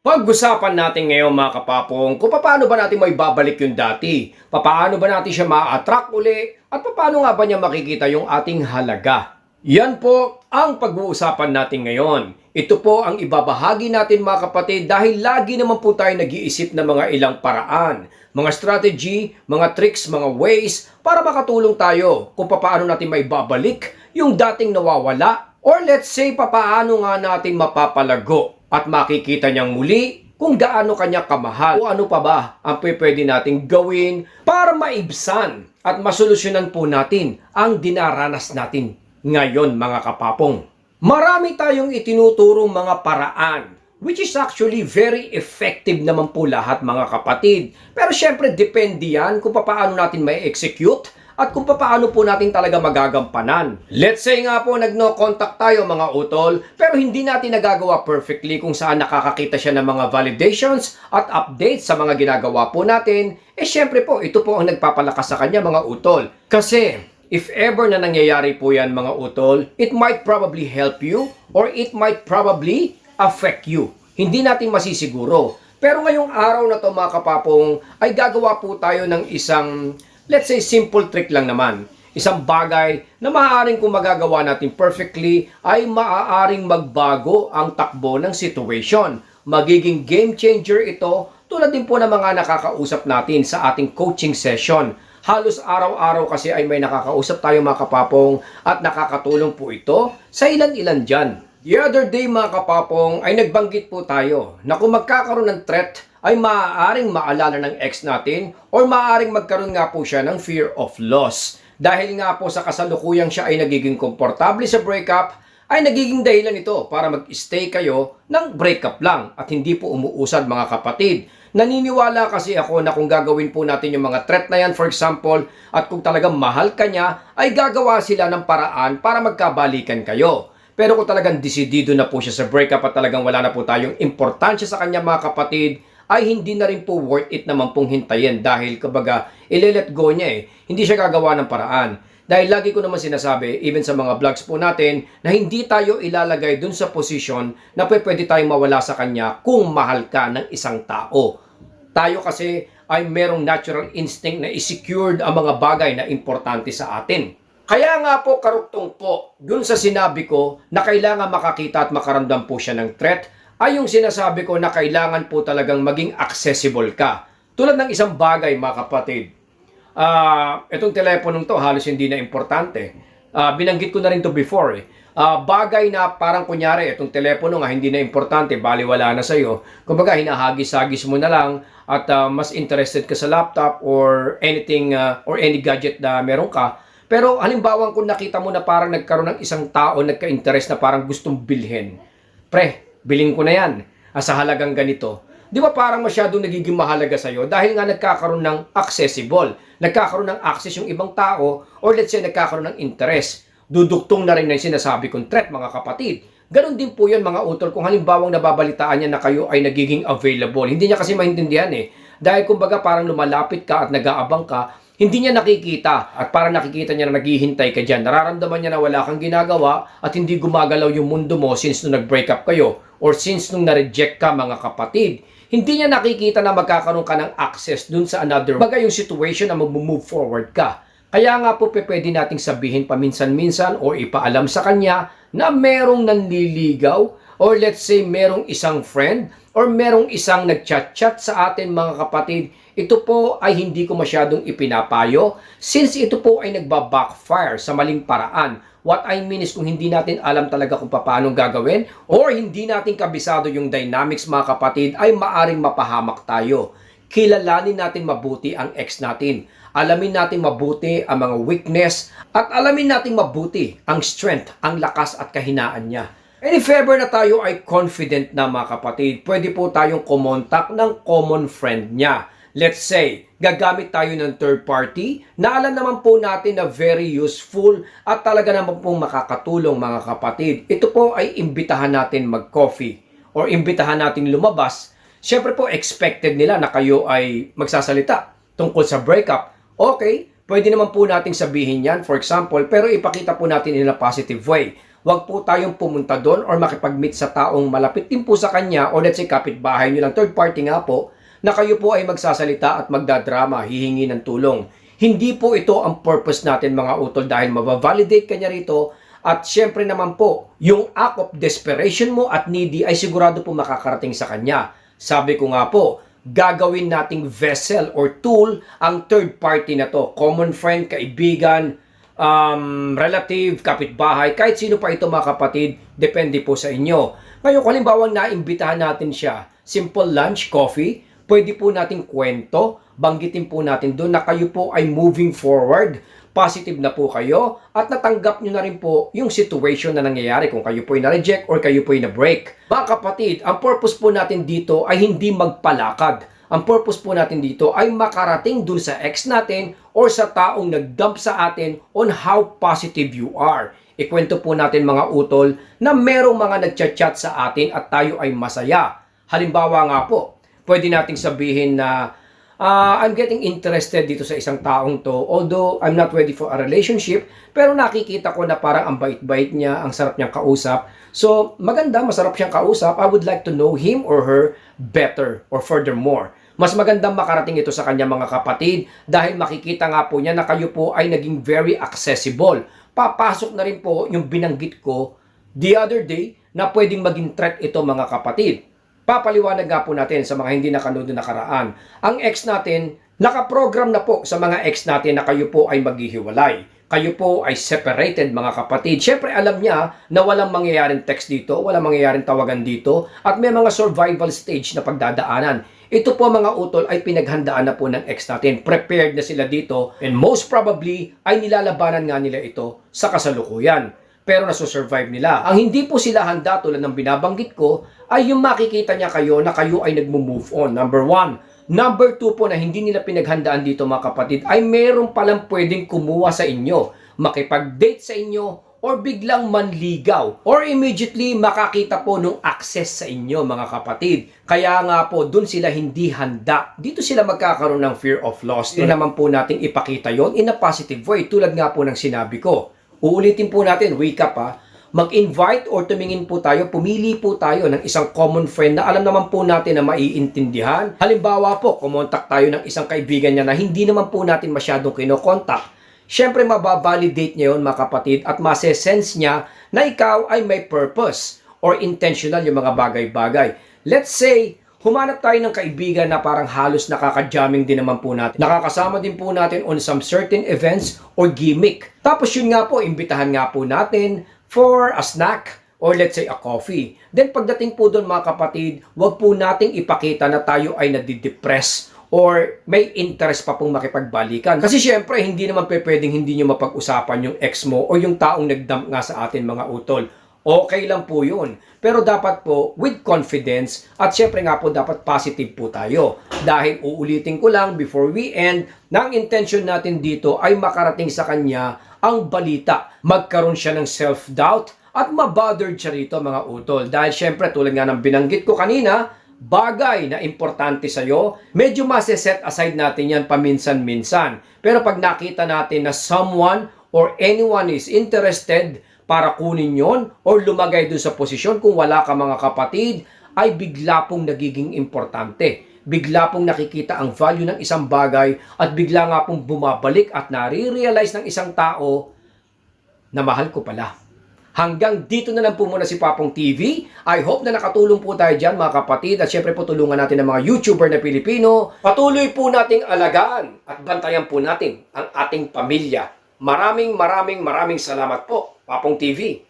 Pag-usapan natin ngayon mga kapapong kung paano ba natin may babalik yung dati, paano ba natin siya ma-attract uli, at paano nga ba niya makikita yung ating halaga. Yan po ang pag-uusapan natin ngayon. Ito po ang ibabahagi natin mga kapatid dahil lagi naman po tayo nag-iisip ng mga ilang paraan, mga strategy, mga tricks, mga ways para makatulong tayo kung paano natin may babalik yung dating nawawala or let's say papaano nga natin mapapalago at makikita niyang muli kung gaano kanya kamahal o ano pa ba ang pwede nating gawin para maibsan at masolusyonan po natin ang dinaranas natin ngayon mga kapapong. Marami tayong itinuturong mga paraan which is actually very effective naman po lahat mga kapatid. Pero syempre depende yan kung paano natin may execute at kung paano po natin talaga magagampanan. Let's say nga po nag-no contact tayo mga utol, pero hindi natin nagagawa perfectly kung saan nakakakita siya ng mga validations at updates sa mga ginagawa po natin, eh syempre po ito po ang nagpapalakas sa kanya mga utol. Kasi if ever na nangyayari po yan mga utol, it might probably help you or it might probably affect you. Hindi natin masisiguro. Pero ngayong araw na to mga kapapong ay gagawa po tayo ng isang let's say simple trick lang naman. Isang bagay na maaaring kung magagawa natin perfectly ay maaaring magbago ang takbo ng situation. Magiging game changer ito tulad din po ng mga nakakausap natin sa ating coaching session. Halos araw-araw kasi ay may nakakausap tayo mga kapapong at nakakatulong po ito sa ilan-ilan dyan. The other day mga kapapong ay nagbanggit po tayo na kung magkakaroon ng threat ay maaaring maalala ng ex natin or maaaring magkaroon nga po siya ng fear of loss. Dahil nga po sa kasalukuyang siya ay nagiging komportable sa breakup, ay nagiging dahilan ito para mag-stay kayo ng breakup lang at hindi po umuusad mga kapatid. Naniniwala kasi ako na kung gagawin po natin yung mga threat na yan, for example, at kung talagang mahal ka niya, ay gagawa sila ng paraan para magkabalikan kayo. Pero kung talagang desidido na po siya sa breakup at talagang wala na po tayong importansya sa kanya mga kapatid, ay hindi na rin po worth it naman pong hintayin dahil kabaga ile-let go niya eh. Hindi siya gagawa ng paraan. Dahil lagi ko naman sinasabi, even sa mga vlogs po natin, na hindi tayo ilalagay dun sa posisyon na pwede tayong mawala sa kanya kung mahal ka ng isang tao. Tayo kasi ay merong natural instinct na i-secured ang mga bagay na importante sa atin. Kaya nga po karuktong po, dun sa sinabi ko na kailangan makakita at makaramdam po siya ng threat, ay yung sinasabi ko na kailangan po talagang maging accessible ka. Tulad ng isang bagay mga kapatid. Ah, itong teleponong to halos hindi na importante. Ah, binanggit ko na rin to before eh. Ah, bagay na parang kunyari itong telepono nga hindi na importante, baliwala na sa iyo. Kumbaga hinahagis-hagis mo na lang at ah, mas interested ka sa laptop or anything ah, or any gadget na meron ka. Pero halimbawa kung nakita mo na parang nagkaroon ng isang tao nagka-interest na parang gustong bilhin. Pre, biling ko na yan. Ah, sa halagang ganito. Di ba parang masyadong nagiging mahalaga sa'yo dahil nga nagkakaroon ng accessible. Nagkakaroon ng access yung ibang tao or let's say nagkakaroon ng interest. Duduktong na rin na yung sinasabi kong threat mga kapatid. Ganon din po yun mga utol kung halimbawang nababalitaan niya na kayo ay nagiging available. Hindi niya kasi maintindihan eh. Dahil kumbaga parang lumalapit ka at nag-aabang ka, hindi niya nakikita at parang nakikita niya na naghihintay ka dyan. Nararamdaman niya na wala kang ginagawa at hindi gumagalaw yung mundo mo since nung nag-break up kayo or since nung na-reject ka mga kapatid. Hindi niya nakikita na magkakaroon ka ng access dun sa another bagay yung situation na mag-move forward ka. Kaya nga po pwede nating sabihin paminsan-minsan o ipaalam sa kanya na merong nanliligaw or let's say merong isang friend or merong isang nagchat-chat sa atin mga kapatid, ito po ay hindi ko masyadong ipinapayo since ito po ay nagba-backfire sa maling paraan. What I mean is kung hindi natin alam talaga kung paano gagawin or hindi natin kabisado yung dynamics mga kapatid ay maaring mapahamak tayo. Kilalanin natin mabuti ang ex natin. Alamin natin mabuti ang mga weakness at alamin natin mabuti ang strength, ang lakas at kahinaan niya. And if ever na tayo ay confident na mga kapatid, pwede po tayong kumontak ng common friend niya. Let's say, gagamit tayo ng third party na alam naman po natin na very useful at talaga naman pong makakatulong mga kapatid. Ito po ay imbitahan natin mag-coffee or imbitahan natin lumabas. Siyempre po, expected nila na kayo ay magsasalita tungkol sa breakup. Okay, pwede naman po nating sabihin yan, for example, pero ipakita po natin in a positive way. Huwag po tayong pumunta doon or makipag-meet sa taong malapit din po sa kanya o let's say kapitbahay nyo lang, third party nga po, na kayo po ay magsasalita at magdadrama, hihingi ng tulong. Hindi po ito ang purpose natin mga utol dahil mabavalidate kanya rito at syempre naman po, yung act of desperation mo at needy ay sigurado po makakarating sa kanya. Sabi ko nga po, gagawin nating vessel or tool ang third party na to. Common friend, kaibigan, um, relative, kapitbahay, kahit sino pa ito mga kapatid, depende po sa inyo. Ngayon, kung halimbawa naimbitahan natin siya, simple lunch, coffee, pwede po nating kwento, banggitin po natin doon na kayo po ay moving forward, positive na po kayo, at natanggap nyo na rin po yung situation na nangyayari kung kayo po ay na-reject or kayo po ay na-break. Mga kapatid, ang purpose po natin dito ay hindi magpalakad. Ang purpose po natin dito ay makarating dun sa ex natin or sa taong nag-dump sa atin on how positive you are. Ikwento po natin mga utol na merong mga nagchat-chat sa atin at tayo ay masaya. Halimbawa nga po, pwede nating sabihin na ah, I'm getting interested dito sa isang taong to. Although I'm not ready for a relationship, pero nakikita ko na parang ang bait-bait niya, ang sarap niyang kausap. So, maganda, masarap siyang kausap. I would like to know him or her better or furthermore. Mas magandang makarating ito sa kanya mga kapatid dahil makikita nga po niya na kayo po ay naging very accessible. Papasok na rin po yung binanggit ko the other day na pwedeng maging threat ito mga kapatid. Papaliwanag nga po natin sa mga hindi nakanood na nakaraan. Ang ex natin, nakaprogram na po sa mga ex natin na kayo po ay maghihiwalay. Kayo po ay separated mga kapatid. Siyempre alam niya na walang mangyayaring text dito, walang mangyayaring tawagan dito, at may mga survival stage na pagdadaanan. Ito po mga utol ay pinaghandaan na po ng ex natin. Prepared na sila dito and most probably ay nilalabanan nga nila ito sa kasalukuyan pero nasusurvive nila. Ang hindi po sila handa tulad ng binabanggit ko ay yung makikita niya kayo na kayo ay nagmo-move on. Number one. Number two po na hindi nila pinaghandaan dito mga kapatid ay meron palang pwedeng kumuha sa inyo, makipag-date sa inyo, or biglang manligaw or immediately makakita po nung access sa inyo mga kapatid. Kaya nga po dun sila hindi handa. Dito sila magkakaroon ng fear of loss. Hindi naman po natin ipakita yon in a positive way tulad nga po ng sinabi ko. Uulitin po natin, wake up ha. Mag-invite or tumingin po tayo, pumili po tayo ng isang common friend na alam naman po natin na maiintindihan. Halimbawa po, kumontak tayo ng isang kaibigan niya na hindi naman po natin masyadong kinokontak. Siyempre, mababalidate niya yun mga kapatid at masesense niya na ikaw ay may purpose or intentional yung mga bagay-bagay. Let's say, humanap tayo ng kaibigan na parang halos nakaka-jamming din naman po natin. Nakakasama din po natin on some certain events or gimmick. Tapos yun nga po, imbitahan nga po natin for a snack or let's say a coffee. Then pagdating po doon mga kapatid, wag po nating ipakita na tayo ay nadidepress or may interest pa pong makipagbalikan. Kasi syempre, hindi naman pwedeng hindi nyo mapag-usapan yung ex mo o yung taong nagdump nga sa atin mga utol. Okay lang po yun. Pero dapat po with confidence at syempre nga po dapat positive po tayo. Dahil uulitin ko lang before we end, ang intention natin dito ay makarating sa kanya ang balita. Magkaroon siya ng self-doubt at mabothered siya rito mga utol. Dahil syempre tulad nga ng binanggit ko kanina, bagay na importante sa'yo, medyo maseset aside natin yan paminsan-minsan. Pero pag nakita natin na someone or anyone is interested para kunin yon or lumagay dun sa posisyon kung wala ka mga kapatid, ay bigla pong nagiging importante. Bigla pong nakikita ang value ng isang bagay at bigla nga pong bumabalik at nare-realize ng isang tao na mahal ko pala. Hanggang dito na lang po muna si Papong TV. I hope na nakatulong po tayo dyan mga kapatid at syempre po tulungan natin ang mga YouTuber na Pilipino. Patuloy po nating alagaan at bantayan po natin ang ating pamilya. Maraming maraming maraming salamat po, Papong TV.